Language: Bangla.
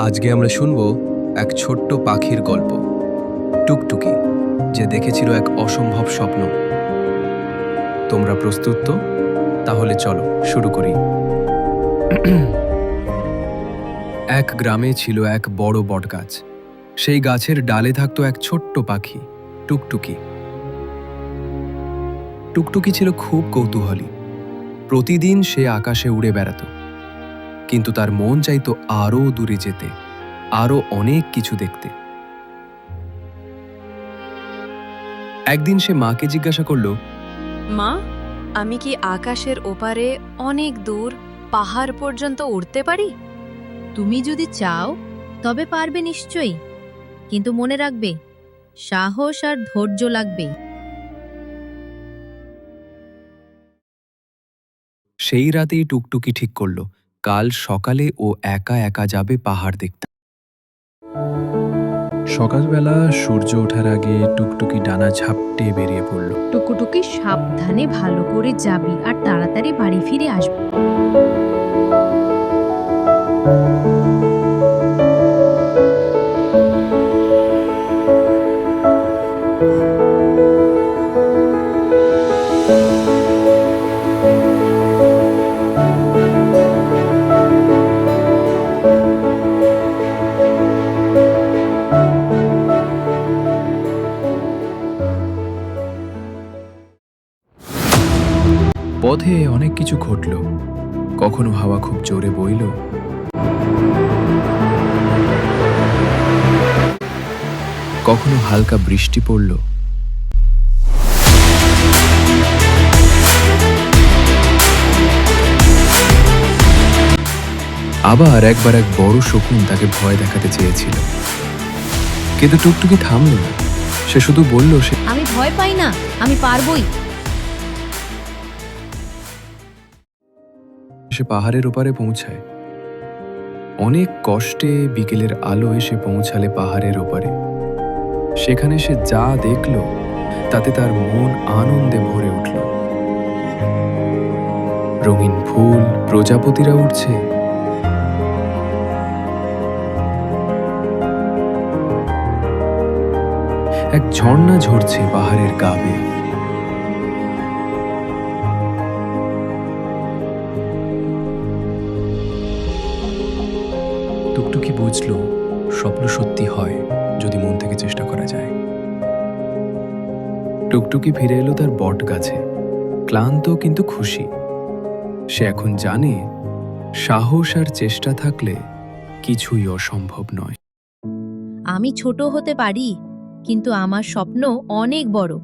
আজকে আমরা শুনব এক ছোট্ট পাখির গল্প। টুকটুকি, যে দেখেছিল এক অসম্ভব স্বপ্ন। তোমরা প্রস্তুত তো? তাহলে চলো, শুরু করি। এক গ্রামে ছিল এক বড় বটগাছ। সেই গাছের ডালে থাকতো এক ছোট্ট পাখি, টুকটুকি। টুকটুকি ছিল খুব কৌতূহলী। প্রতিদিন সে আকাশে উড়ে বেড়াতো। কিন্তু তার মন চাইতো আরও দূরে যেতে আরও অনেক কিছু দেখতে। একদিন সে মাকে জিজ্ঞাসা করল মা আমি কি আকাশের ওপারে অনেক দূর পাহাড় পর্যন্ত উঠতে পারি? তুমি যদি চাও তবে পারবে নিশ্চয়ই। কিন্তু মনে রাখবে সাহস আর ধৈর্য লাগবে। সেই রাতেই টুকটুকি ঠিক করল। কাল সকালে ও একা একা যাবে পাহাড় দেখতে। সকালবেলা সূর্য ওঠার আগে টুকটুকি ডানা ঝাপটে বেরিয়ে পড়ল। টুকুটুকি সাবধানে ভালো করে যাবি আর তাড়াতাড়ি বাড়ি ফিরে আসবি। পথে অনেক কিছু ঘটল। কখনো হাওয়া খুব জোরে বইল। কখনো হালকা বৃষ্টি পড়ল। আবার একবার এক বড় শকুন তাকে ভয় দেখাতে চেয়েছিল। কিন্তু টুকটুকি থামল না। সে শুধু বলল, সে আমি ভয় পাই না, আমি পারবই। সে পাহাড়ের ওপারে পৌঁছায়। অনেক কষ্টে বিকেলের আলো এসে পৌঁছালে পাহাড়ের ওপারে। সেখানে সে যা দেখল, তাতে তার মন আনন্দে ভরে উঠল। রঙিন ফুল, প্রজাপতিরা উঠছে এক ঝর্ণা ঝরছে পাহাড়ের গা টুকটুকি স্বপ্ন সত্যি হয় যদি মন থেকে চেষ্টা করা যায়। টুকটুকি ফিরে এলো তার বট গাছে। ক্লান্ত কিন্তু খুশি। সে এখন জানে সাহস আর চেষ্টা থাকলে কিছুই অসম্ভব নয়। আমি ছোট হতে পারি, কিন্তু আমার স্বপ্ন অনেক বড়।